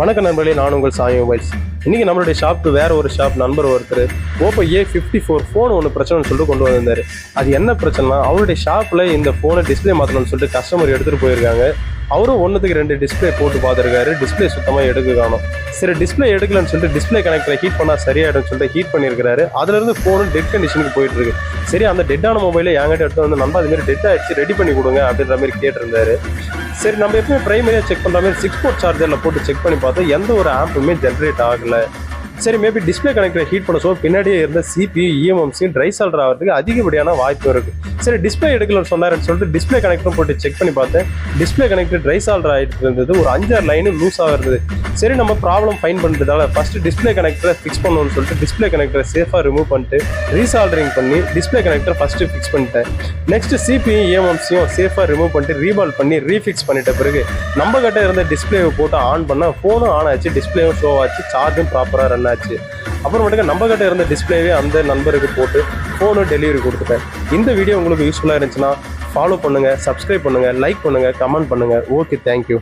வணக்க நண்பர்களே நான் உங்கள் சாய் மொபைல்ஸ் இன்றைக்கி நம்மளுடைய ஷாப்புக்கு வேறு ஒரு ஷாப் நண்பர் ஒருத்தர் Oppo A fifty four phone ஒன்று பிரச்சனைன்னு சொல்லிட்டு கொண்டு வந்திருந்தார். அது என்ன பிரச்சனைனா அவருடைய ஷாப்பில் இந்த ஃபோனை டிஸ்ப்ளே மாற்றணும்னு சொல்லிட்டு கஸ்டமர் எடுத்துகிட்டு போயிருக்காங்க. அவரும் ஒன்றுத்துக்கு ரெண்டு டிஸ்ப்ளே போட்டு பார்த்துருக்காரு. டிஸ்ப்ளே சுத்தமாக எடுக்க காணும். சரி டிஸ்ப்ளே எடுக்கலன்னு சொல்லிட்டு டிஸ்ப்ளே கனெக்டரை ஹீட் பண்ணால் சரியாயிடும்னு சொல்லிட்டு ஹீட் பண்ணியிருக்காரு அதுலேருந்து ஃபோனும் டெட் கண்டிஷனுக்கு போயிட்டு இருக்கு சரி அந்த டெட்டான மொபைலை என்கிட்ட எடுத்து வந்து நம்ம அது மாதிரி டெட் ஆகிடுச்சு ரெடி பண்ணி கொடுங்க அப்படின்ற மாதிரி கேட்டிருந்தாரு. சரி நம்ம எப்பவுமே ப்ரைமரியாக செக் பண்ணுற மாதிரி சிக்ஸ் போர்ட் சார்ஜரில் போட்டு செக் பண்ணி பார்த்தோம் எந்த ஒரு ஆப்புமே ஜென்ரேட் ஆகலை. சரி மேபி டிஸ்ப்ளே கனெக்டரை ஹீட் பண்ண சொல்ல பின்னாடியே இருந்த சிபி இஎம்எம்சியும் ட்ரை சால்டர் ஆகிறதுக்கு அதிகப்படியான வாய்ப்பு இருக்குது சரி டிஸ்ப்ளே எடுக்கலன்னு சொன்னாருன்னு சொல்லிட்டு டிஸ்ப்ளே கனெக்டரும் போட்டு செக் பண்ணி பார்த்தேன். டிஸ்ப்ளே கனெக்டர் ட்ரை சால்டர் ஆகிட்டு இருந்தது. ஒரு அஞ்சாறு லைனு லூஸாக இருந்தது சரி நம்ம ப்ராப்ளம் ஃபைன் பண்ணுறதால ஃபர்ஸ்ட் டிஸ்ப்ளே கனெக்டரை ஃபிக்ஸ் பண்ணணும்னு சொல்லிட்டு டிஸ்ப்ளே கனெக்டரை சேஃபாக ரிமூவ் பண்ணிட்டு ரீசால்டரிங் பண்ணி டிஸ்ப்ளே கனெக்டர் ஃபஸ்ட்டு ஃபிக்ஸ் பண்ணிட்டேன். நெக்ஸ்ட் சிபியும் இஎம்எம்சியும் சேஃபாக ரிமூவ் பண்ணிட்டு ரீபால் பண்ணி ரீஃபிக்ஸ் பண்ணிட்ட பிறகு நம்ம கிட்ட இருந்த டிஸ்பிளேவை போட்டு ஆன் பண்ணால் ஃபோனும் ஆன் ஆச்சு டிஸ்ப்ளேவும் ஷோ ஆச்சு சார்ஜும் ப்ராப்பராக ரன் ஆச்சு அப்புறமேட்டுக்கு நம்ம கிட்ட இருந்த டிஸ்ப்ளேவே அந்த நண்பருக்கு போட்டு ஃபோனும் டெலிவரி கொடுத்துட்டேன். இந்த வீடியோ உங்களுக்கு யூஸ்ஃபுல்லாக இருந்துச்சுன்னா ஃபாலோ பண்ணுங்கள் சப்ஸ்கிரைப் பண்ணுங்கள் லைக் பண்ணுங்கள் கமெண்ட் பண்ணுங்கள் ஓகே தேங்க்யூ